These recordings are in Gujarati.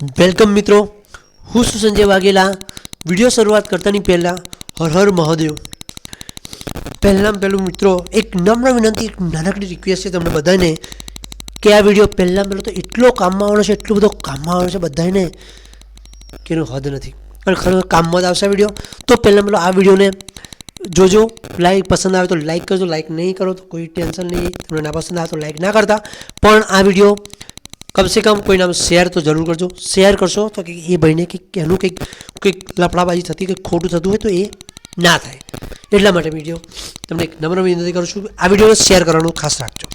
વેલકમ મિત્રો. હું છું સંજય વાઘેલા. વીડિયો શરૂઆત કરતાની પહેલાં હર હર મહાદેવ. પહેલાં પહેલું મિત્રો, એક નમ્ર વિનંતી, એક નાનકડી રિક્વેસ્ટ છે તમને બધાને કે આ વીડિયો પહેલાં પહેલો તો એટલો કામમાં આવવાનો છે, એટલો બધો કામમાં આવવાનો છે બધાને, કે એનો હદ નથી. અને ખરેખર કામમાં જ આવશે આ વીડિયો. તો પહેલાં પહેલો આ વિડીયોને જોજો. લાઈક પસંદ આવે તો લાઈક કરજો. લાઈક નહીં કરો તો કોઈ ટેન્શન નહીં. તમને ના પસંદ આવે તો લાઈક ના કરતા. પણ આ વીડિયો કમસે કમ કોઈના શેર તો જરૂર કરજો શેર કરશો તો કે એ ભાઈને કંઈક એનું કંઈક કંઈક લફડાબાજી થતી કંઈક ખોટું થતું હોય તો એ ના થાય એટલા માટે વીડિયો તમને એક નમ્ર વિનંતી કરું છું, આ વિડીયોને શેર કરવાનું ખાસ રાખજો.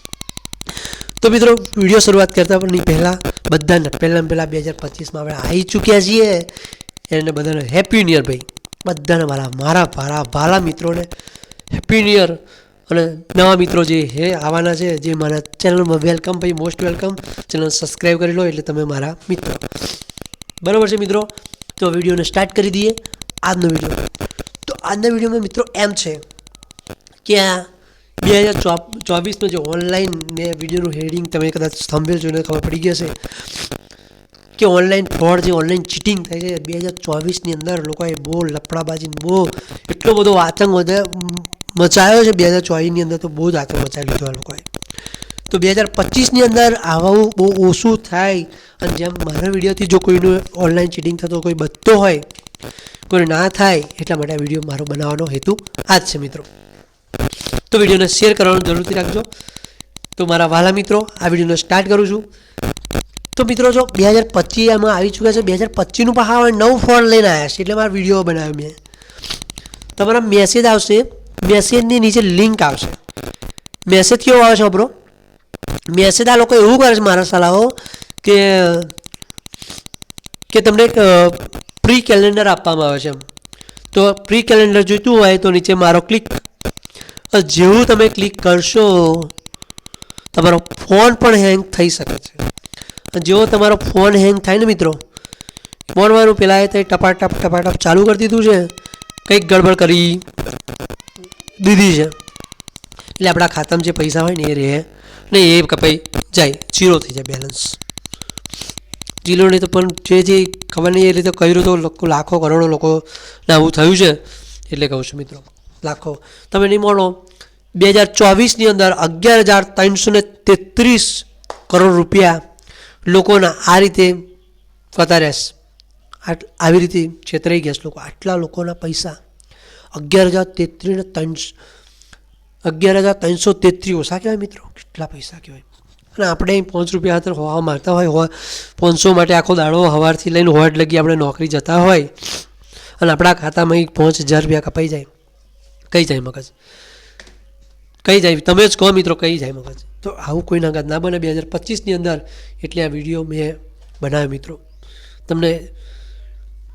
તો મિત્રો વીડિયો શરૂઆત કરતા પણ પહેલાં, બધાને પહેલાં પહેલાં બે હજાર પચીસમાં આપણે આવી ચૂક્યા છીએ. એને બધાને હેપી ન્યુ યર ભાઈ. બધાને મારા મારા ભારા ભાલા મિત્રોને હેપી ન્યુ યર અને નવા મિત્રો જે હે, આવવાના છે, જે મારા ચેનલમાં વેલકમ ભાઈ મોસ્ટ વેલકમ, ચેનલ સબસ્ક્રાઈબ કરી લો એટલે તમે મારા મિત્રો. બરાબર છે મિત્રો? તો વિડીયોને સ્ટાર્ટ કરી દઈએ આજનો વીડિયો. તો આજના વિડીયોમાં મિત્રો એમ છે કે આ બે હજાર ચોવીસનો જે ઓનલાઈન ને વિડીયોનું હેડિંગ તમે કદાચ થંભેલ જોઈને ખબર પડી ગઈ હશે કે ઓનલાઈન ફ્રોડ જે ઓનલાઈન ચીટિંગ થાય છે, બે હજાર ચોવીસની અંદર લોકોએ બહુ લફડાબાજી બહુ એટલો બધો આતંક વધે મચાયો છે બે હજાર ચોવીસની અંદર તો બહુ જ આતંક મચાવી લીધો આ લોકોએ. તો બે હજાર પચીસની અંદર આવું બહુ ઓછું થાય અને જેમ મારા વિડીયોથી જો કોઈનું ઓનલાઈન ચીટિંગ થતો કોઈ બચતો હોય, કોઈ ના થાય એટલા માટે આ વીડિયો મારો બનાવવાનો હેતુ આ જ છે મિત્રો. તો વિડીયોને શેર કરવાનું જરૂરથી રાખજો. તો મારા વાલા મિત્રો, આ વિડીયોને સ્ટાર્ટ કરું છું. તો મિત્રો જો બે હજાર પચીસ એમાં આવી ચૂક્યા છે, બે હજાર પચીસનું પણ હવે નવ ફોન લઈને આવ્યા છે, એટલે મારા વીડિયો બનાવ્યો મેં. તમારા મેસેજ આવશે મેસેજની નીચે લિંક આવશે. મેસેજ કેવો આવે છે આપણો મેસેજ આ લોકો એવું કરે છે મારા સલાહો કે કે તમને પ્રી કેલેન્ડર આપવામાં આવે છે એમ. તો પ્રી કેલેન્ડર જોઈતું હોય તો નીચે મારો ક્લિક જેવું તમે ક્લિક કરશો, તમારો ફોન પણ હેંગ થઈ શકે છે. જેવો તમારો ફોન હેંગ થાય ને મિત્રો ફોન મારું પેલા એ ટપાટપ ટપાટપ ચાલુ કરી દીધું છે, કંઈક ગડબડ કરી દીધી છે. એટલે આપણા ખાતામાં જે પૈસા હોય ને એ રહે. ને એ કપાઈ જાય જીરો થઈ જાય બેલેન્સ જીરો નહીં તો પણ જે જે ખબર નહીં, એ રીતે કર્યું તો લોકો, લાખો, કરોડો લોકોને આવું થયું છે. એટલે કહું છું મિત્રો, લાખો. તમે નહીં માનો, બે હજાર ચોવીસની અંદર અગિયાર હજાર ત્રણસો ને તેત્રીસ કરોડ રૂપિયા લોકોના આ રીતે કતાર્યા આવી રીતે છેતરાઈ ગયા લોકો. આટલા લોકોના પૈસા અગિયાર હજાર તેત્રીને ત્રણસો અગિયાર હજાર ત્રણસો તેત્રીસ ઓછા કહેવાય મિત્રો. કેટલા પૈસા કહેવાય. અને આપણે અહીં પાંચ રૂપિયા હાથર હોવા માગતા હોય, હોવા પાંચસો માટે આખો દાડો સવારથી લઈને હોટ લગી આપણે નોકરી જતા હોય. અને આપણા ખાતામાં પાંચ હજાર રૂપિયા કપાઈ જાય. કઈ જાય મગજ? કઈ જાય? તમે જ કહો મિત્રો, કઈ જાય મગજ? તો આવું કોઈ ના ના બને. બે હજાર પચીસની અંદર એટલે આ વીડિયો મેં બનાવ્યો મિત્રો. તમને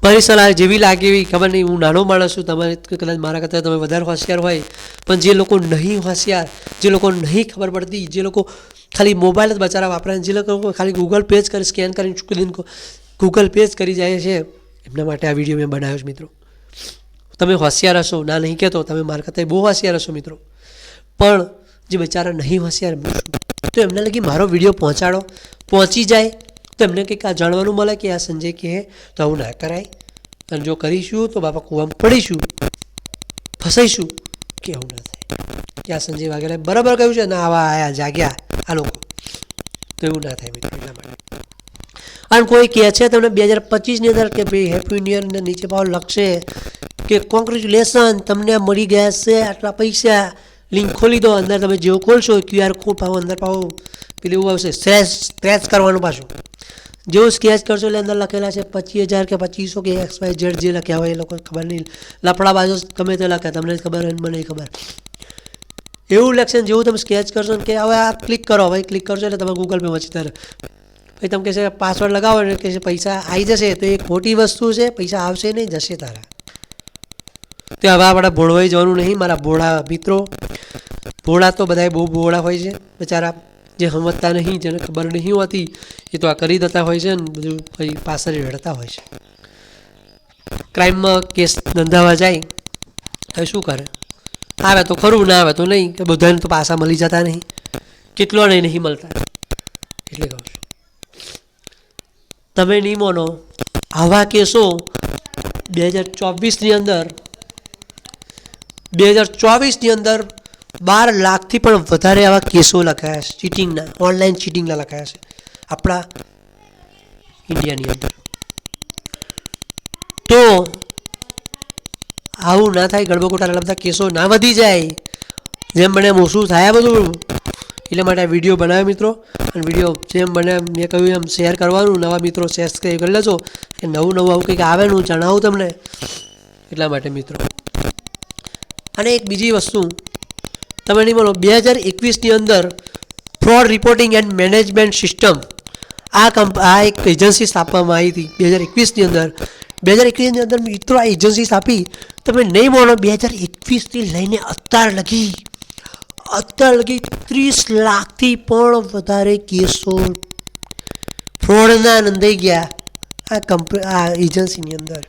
સલાહ જેવી લાગે એવી ખબર નહીં. હું નાનો માણસ છું, તમારે કદાચ મારા કરતાં તમે વધારે હોશિયાર હોય. પણ જે લોકો નહીં હોશિયાર, જે લોકો નહીં ખબર પડતી, જે લોકો ખાલી મોબાઈલ જ બચારા વાપરે જે લોકો ખાલી ગૂગલ પે જ કરી સ્કેન કરીને ચૂકી દઈને ગૂગલ પે જ કરી જાય છે. એમના માટે આ વીડિયો મેં બનાવ્યો છે, મિત્રો. તમે હોશિયાર હશો, ના નહીં કહેતો, તમે મારા કરતાં બહુ હોશિયાર હશો, મિત્રો. પણ જે બિચારા નહીં હોશિયાર, તો એમને લગી મારો વીડિયો પહોંચાડો. પહોંચી જાય તો એમને કંઈક આ જાણવાનું મળે કે આ સંજય કહે, તો આવું ના કરાય. અને જો કરીશું તો બાપા કૂવામાં પડીશું. ફસાઈશું. કે આવું ના થાય. કે આ સંજય વાઘેલા બરાબર કહ્યું છે, ના, આવા આયા, જાગ્યા, આ લોકો. તો એવું ના થાય મિત્રો, એટલા માટે. અને કોઈ કહે છે તમને બે હજાર પચીસની અંદર કે ભાઈ હેપી ન્યુ નીચે ભાવ લખશે કે કોંગ્રેચ્યુલેશન તમને મળી ગયા છે, આટલા પૈસા. લિંક ખોલી દો, અંદર તમે જેવું ખોલશો ક્યુઆર કોડ પાવો અંદર પાવો પેલું એવું આવશે સ્ક્રેચ સ્ક્રેચ કરવાનું પાછું. જેવું સ્કેચ કરશો એટલે અંદર લખેલા છે પચીસ હજાર કે પચીસો કે એક્સ વાય ઝેડ જે લખ્યા હોય એ લોકો ખબર નહીં લફડા બાજુ ગમે તે લખ્યા તમને ખબર હોય મને ખબર એવું લખશે જેવું તમે સ્કેચ કરશો ને કે હવે આ ક્લિક કરો હવે ક્લિક કરશો એટલે તમે ગૂગલ પે પછી ત્યારે પછી તમે કહેશે પાસવર્ડ લગાવો ને કહેશે પૈસા આવી જશે તો એ ખોટી વસ્તુ છે પૈસા આવશે નહીં જશે તારા તો હવે આપણે ભોળવાઈ જવાનું નહીં મારા ભોળા મિત્રો ભોળા તો બધાય બહુ ભોળા હોય છે બચારા જે સમજતા નહીં જેને ખબર નહીં હોતી, એ તો આ કરી દેતા હોય છે ને બધું પછી પાછળ રડતા હોય છે. ક્રાઇમમાં કેસ નોંધાવા જાય તો શું કરે? આવે તો ખરું, ના આવે તો નહીં, કે બધાને તો પાછા મળી જતા નહીં. કેટલો નહીં નહીં મળતા? એટલે કહું છું. તમે નહીં માનો આવા કેસો બે હજાર ચોવીસની અંદર, બે હજાર ચોવીસની અંદર બાર લાખથી પણ વધારે આવા કેસો લખાયા છે. ચીટિંગના ઓનલાઈન ચીટિંગના લખાયા છે. આપણા ઇન્ડિયાની અંદર. તો આવું ના થાય ગડબડોટાના બધા કેસો ના વધી જાય. જેમ બને એમ ઓછું થાય બધું, એટલે માટે વીડિયો બનાવ્યો મિત્રો. અને વીડિયો જેમ બને મેં કહ્યું એમ શેર કરવાનું. નવા મિત્રો શેર કરી લેજો. કે નવું નવું આવું કંઈક આવે હું જણાવું તમને. એટલા માટે મિત્રો. અને એક બીજી વસ્તુ તમે નહીં બોલો બે હજાર એકવીસની અંદર fraud reporting and management system આ કંપ આ એક એજન્સી સ્થાપવામાં આવી હતી બે હજાર એકવીસની અંદર. બે હજાર એકવીસની અંદર મિત્રો આ એજન્સી સ્થાપી. તમે નહીં માનો બે હજાર એકવીસથી લઈને અત્યાર લગી. અત્યાર લગી ત્રીસ લાખથી પણ વધારે કેસો ફ્રોડના નોંધાઈ ગયા આ કંપ આ એજન્સીની અંદર.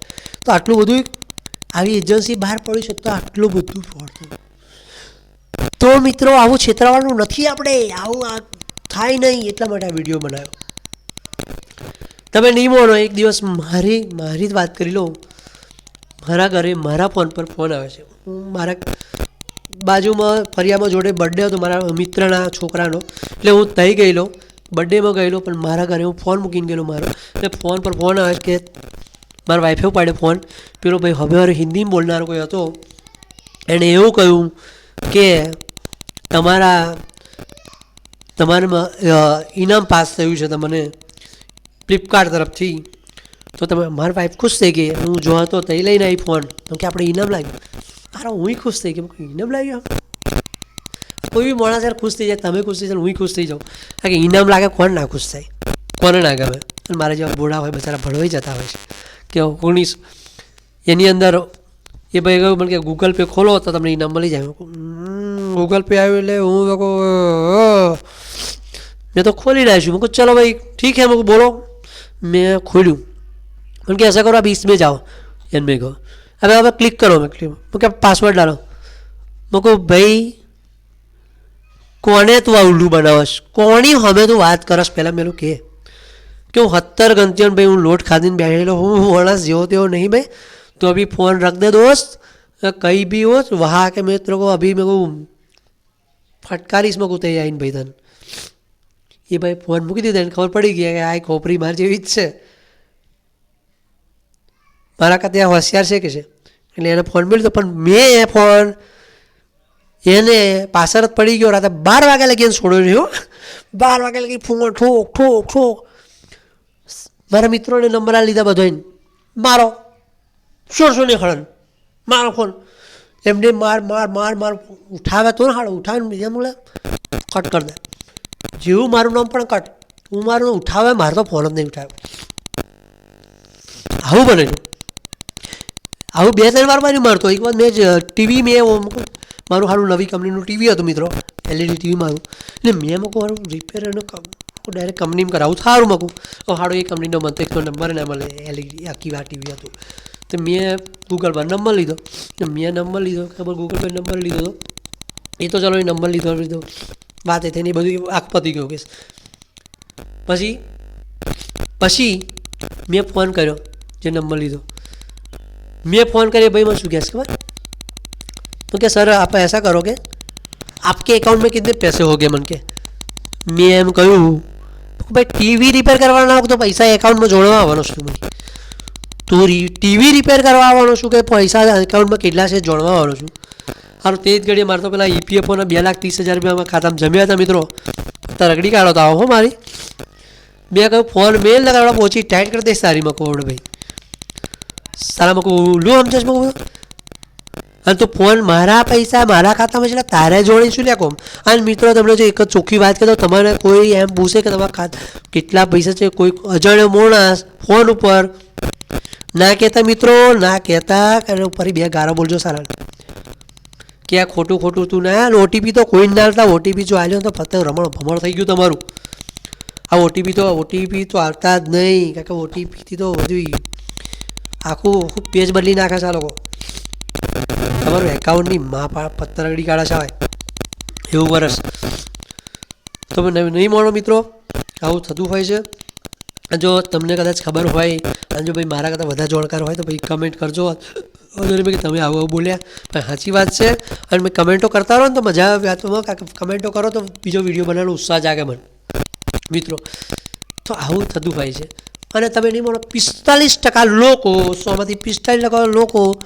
તો આટલું બધું આવી એજન્સી બહાર પડી છે તો આટલું બધું ફ્રોડ થયું. તો મિત્રો, આવું છેતરાવાનું નથી આપણે. આવું આ થાય નહીં એટલા માટે આ વીડિયો બનાવ્યો. તમે નહીં માનો, એક દિવસ મારી મારી જ વાત કરી લો. મારા ઘરે મારા ફોન પર ફોન આવે છે. હું મારા બાજુમાં ફરિયામાં જોડે બર્થડે હતો મારા મિત્રના છોકરાનો. એટલે હું થઈ ગયેલો બર્થડેમાં ગયેલો, પણ મારા ઘરે હું ફોન મૂકીને ગયેલો મારો. એટલે ફોન પર ફોન આવે કે મારા વાઈફે ઉપાડ્યો ફોન. પેલો ભાઈ, હવે હવે હિન્દીમાં બોલનારો કોઈ હતો. એણે એવું કહ્યું કે તમારા, તમારામાં ઇનામ પાસ થયું છે તમને ફ્લિપકાર્ટ તરફથી, તો તમે, મારી વાઈફ ખુશ થઈ ગઈ. હું જોવા તો તઈ લઈને આવી ફોન તો કે આપણે ઇનામ લાગ્યું. અરે હું ખુશ થઈ ગઈ. ઇનામ લાગ્યો કોઈ બી માણસ યાર ખુશ થઈ જાય, તમે ખુશ થઈ જાઓ હું ખુશ થઈ જાઉં. કારણ કે ઇનામ લાગે કોણ ના ખુશ થાય? કોને ના ગમે? અને મારા જેવા બોડા હોય બચારા ભળવાઈ જતા હોય છે. કે ઓગણીસ, એની અંદર એ ભાઈ કહ્યું, મને કે ગૂગલ પે ખોલો તો તમને ઇનામ મળી જાય. ગૂગલ પે આવ્યું એટલે હું લોકો મેં તો ખોલી નાખ્યું. મેં કહું, ચલો ભાઈ, ઠીક હે મૂકું બોલો. મેં ખોલ્યું. મને કે, એસા કરો, આ બીસ મેં જાઓ. એને મેં કહો હવે હવે ક્લિક કરો. મેં ક્લિક મૂકે પાસવર્ડ ડાલો. મેં ભાઈ કોને તું આ ઉલ્લું બનાવશ? કોની હવે તું વાત કરશ? પહેલાં મેલું કે હું હત્તર ગંતિયન ભાઈ, હું લોટ ખાધીને બેઠેલો હું વણસ જેવો તેવો નહીં ભાઈ. तो अभी फ़ोन रख दे दोस्त। कहीं भी हो, वहाँ के मैं तेरे को अभी मेरे को फटकारी इसमें कूते આઈને ભાઈ તન એ ભાઈ ફોન મૂકી દીધો એને ખબર પડી ગઈ કે આ ખોપરી માર જેવી જ છે મારા કરતાં હોશિયાર છે કે છે એટલે એને ફોન મળ્યો પણ મેં એ ફોન એને પાછળ જ પડી ગયો રાતે બાર વાગ્યા લગી એને છોડ્યો રહ્યો બાર વાગે લગી ફોન ઠોક ઠોક ઠોક મારા મિત્રોને નંબર આ લીધા બધો મારો નહીં ખડન મારો ફોન. એમને માર માર માર માર ઉઠાવે તો ને હાડો ઉઠાવે બીજા મળે કટ કરી દે. જેવું મારું નામ પણ કટ હું મારું ઉઠાવે મારે તો ફોન જ નહીં ઉઠાવે આવું બને છે. આવું બે, ત્રણ વાર મારી મારતો એક વાર મેં ટીવી મેં મારું સારું નવી કંપનીનું ટીવી હતું મિત્રો. એલઈડી ટીવી મારું. એટલે મેં મૂકું મારું રિપેર એનું ડાયરેક્ટ કંપનીમાં કરાવું. સારું મૂકું સારું એ કંપનીનો મને નંબર ના મળે. એલઈડી આખી વાર ટીવી હતું. તો મેં ગૂગલ પર નંબર લીધો તો મેં નંબર લીધો ખબર ગૂગલ પર નંબર લીધો તો એ તો ચલો એ નંબર લીધો લીધો વાત એ થઈને બધું આખ પતી ગયો કેસ પછી પછી મેં ફોન કર્યો જે નંબર લીધો मैं फ़ोन करे भाई मैं શું કહેશ ખબર तो क्या सर आप ऐसा करो કે आपके अकाउंट में कितने पैसे हो गए मन के મેં એમ કહ્યું ભાઈ ટીવી રિપેર કરવાના હોય તો પૈસા એકાઉન્ટમાં જોડવા આવવાનો છું મને તું ટીવી રિપેર કરવા આવવાનો છું કે પૈસા એકાઉન્ટમાં કેટલા છે જોડવા આવવાનો છું? હાલ તે જ ઘડીએ મારે તો પેલા ઈપીએફઓના બે લાખ ત્રીસ હજાર રૂપિયામાં ખાતામાં જમ્યા હતા મિત્રો. તરગડી કાઢો તો આવો હો મારી. મેં કહ્યું, ફોન મેલ લગાડવા પહોંચી ટાઈટ કરી દઈશ સારી મકોડ ભાઈ. સારા મકો લો સમજશ મકો અને તો ફોન મારા પૈસા મારા ખાતામાં છે તારે જોડીશું લે કોમ? અને મિત્રો, તમને જો એક જ ચોખ્ખી વાત કહેતો તમારે કોઈ એમ પૂછે કે તમારા ખાતા કેટલા પૈસા છે, કોઈ અજાણ્યો મોણસ ફોન ઉપર ના કહેતા મિત્રો, ના કહેતા. ફરી બે ગારા બોલજો સારા કે આ ખોટું ખોટું તું ના. ઓટીપી તો કોઈ ના આવતા. ઓટીપી જો આવ્યો તો ફક્ત રમણ ભમણ થઈ ગયું તમારું. આ ઓટીપી તો ઓટીપી તો આવતા જ નહીં. કારણ કે ઓટીપીથી તો બધું આખું આખું પેજ બદલી નાખે છે આ લોકો. તમારું એકાઉન્ટની મા અગડી કાઢે છે એવું વરસ તમે નહીં માનો મિત્રો. આવું થતું હોય છે. જો તમને કદાચ ખબર હોય, અને જો ભાઈ મારા કરતાં વધારે જાણકાર હોય તો ભાઈ કમેન્ટ કરજો. અને તમે આવું આવું બોલ્યા. પણ સાચી વાત છે, અને મેં કમેન્ટો કરતા રહો ને તો મજા આવે વાતમાં. કમેન્ટો કરો તો બીજો વીડિયો બનાવવાનો ઉત્સાહ જાગે મને. મિત્રો, તો આવું થતું હોય છે. અને તમે નહીં માનો, પિસ્તાલીસ ટકા લોકો, સોમાંથી પિસ્તાલીસ ટકા લોકો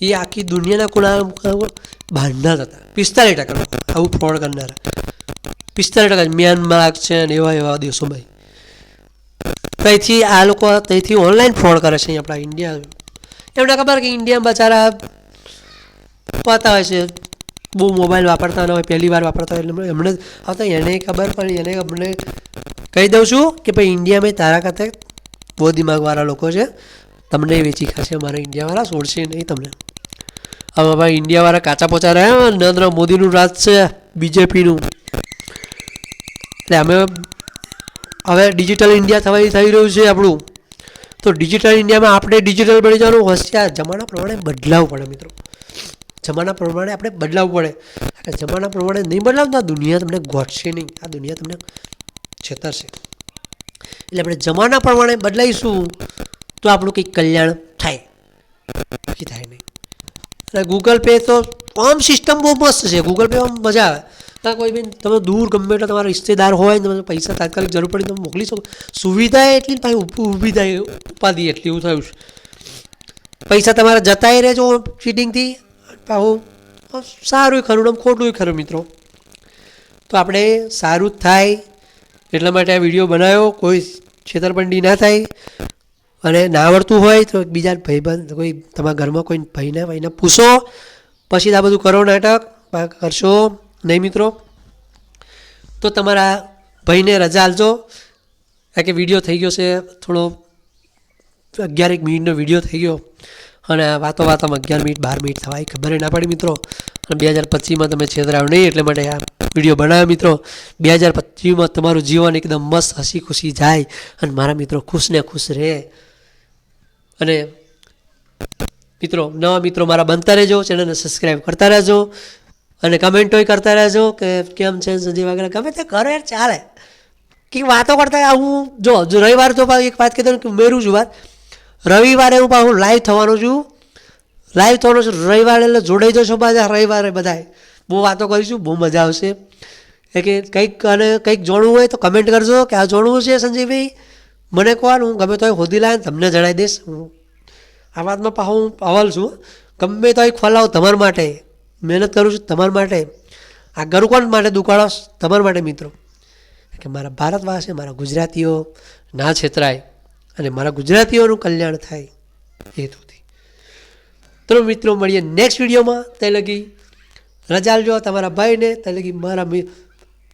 એ આખી દુનિયાના કોના બહારના હતા. પિસ્તાલીસ ટકા લોકો આવું ફ્રોડ કરનારા. પિસ્તાલીસ ટકા મ્યાનમાર છે ને એવા એવા દેશોમાં. ત્યાંથી આ લોકો ત્યાંથી ઓનલાઈન ફ્રોડ કરે છે આપણા ઇન્ડિયા એમને ખબર કે ઇન્ડિયામાં બચારા પાતા હોય છે. બહુ મોબાઈલ વાપરતા ન હોય, પહેલી વાર વાપરતા હોય. એટલે એમને તો એને ખબર પણ એને અમને કહી દઉં છું કે ભાઈ ઇન્ડિયામાં તારા ખાતે બહુ દિમાગવાળા લોકો છે. તમને વેચી ખાશે, અમારા ઇન્ડિયાવાળા છોડશે નહીં તમને. હવે ભાઈ ઇન્ડિયાવાળા કાચા પોચા રહ્યા, નરેન્દ્ર મોદીનું રાજ છે, બીજેપીનું. એટલે અમે હવે ડિજિટલ ઇન્ડિયા થવાય થઈ રહ્યું છે આપણું. તો ડિજિટલ ઇન્ડિયામાં આપણે ડિજિટલ બની જવાનું. હોશિયાર જમાના પ્રમાણે બદલાવવું પડે મિત્રો. જમાના પ્રમાણે આપણે બદલાવવું પડે. જમાના પ્રમાણે નહીં બદલાવ તો આ દુનિયા તમને ગોઠશે નહીં. આ દુનિયા તમને છેતરશે. એટલે આપણે જમાના પ્રમાણે બદલાઈશું તો આપણું કંઈક કલ્યાણ થાય. બાકી થાય નહીં. અને ગૂગલ પે તો આમ સિસ્ટમ બહુ મસ્ત છે. ગૂગલ પે આમ મજા આવે. ત્યાં કોઈ બી તમે દૂર ગમે એટલે તમારા રિશ્તેદાર હોય ને તમે પૈસા તાત્કાલિક જરૂર પડી તમે મોકલી શકો. સુવિધા એટલી પાસે ઊભી થાય, ઉપાધિ એટલી એવું થયું છે. પૈસા તમારા જતાય રહેજો ચીટિંગથી પાછું સારું ખરું ને આમ ખોટું ખરું મિત્રો. તો આપણે સારું જ થાય એટલા માટે આ વીડિયો બનાવ્યો. કોઈ છેતરપંડી ના થાય અને ના આવડતું હોય તો બીજા ભાઈબંધ, કોઈ તમારા ઘરમાં કોઈ ભાઈને ભાઈને પૂછો. પછી આ બધું કરો નાટક કરશો. નહીં મિત્રો? તો તમારા ભાઈને રજા આલજો કારણ કે વીડિયો થઈ ગયો છે, થોડો અગિયાર એક મિનિટનો વીડિયો થઈ ગયો. અને વાતો વાતોમાં અગિયાર મિનિટ, બાર મિનિટ થવાય, ખબર ના પડી મિત્રો. અને બે હજાર પચીસમાં તમે છેતરાવ નહીં એટલે માટે આ વીડિયો બનાવ્યો મિત્રો. બે હજાર પચીસમાં તમારું જીવન એકદમ મસ્ત હસી ખુશી જાય અને મારા મિત્રો ખુશ ને ખુશ રહે. અને મિત્રો, નવા મિત્રો મારા બનતા રહેજો, ચેનલને સબસ્ક્રાઈબ કરતા રહેજો. અને કમેન્ટોય કરતા રહેજો કે કેમ છે સંજીવ વગેરે ગમે તે કરો યાર, ચાલે. કે વાતો કરતા હું, જો જો રવિવાર તો એક વાત કીધું કે ઉમેરું છું વાત. રવિવારે હું હું લાઈવ થવાનો છું. લાઈવ થવાનો છું. રવિવારે એટલે જોડાઈ જશો પાછા, રવિવારે બધાય. બહુ વાતો કરીશું, બહુ મજા આવશે. એ કે કંઈક અને કંઈક જોડવું હોય તો કમેન્ટ કરજો કે આ જોડવું છે સંજયભાઈ મને કહો હું ગમે તો હોદી લાવે તમને જણાવી દઈશ. હું આ વાતમાં પાછું હું અવલ છું. ગમે તો ખોલાવ તમારા માટે. મહેનત કરું છું તમારા માટે, આ ગરુકોણ કોણ માટે દુકાળો તમારા માટે મિત્રો. કે મારા ભારતવાસી મારા ગુજરાતીઓ ના છેતરાય અને મારા ગુજરાતીઓનું કલ્યાણ થાય હેતુથી. તો મિત્રો, મળીએ નેક્સ્ટ વિડીયોમાં. તે લગી રજા આલજો તમારા ભાઈને તે લગી મારા મિ-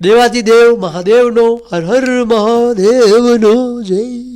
દેવ, મહાદેવનો, હર હર મહાદેવનો, જય.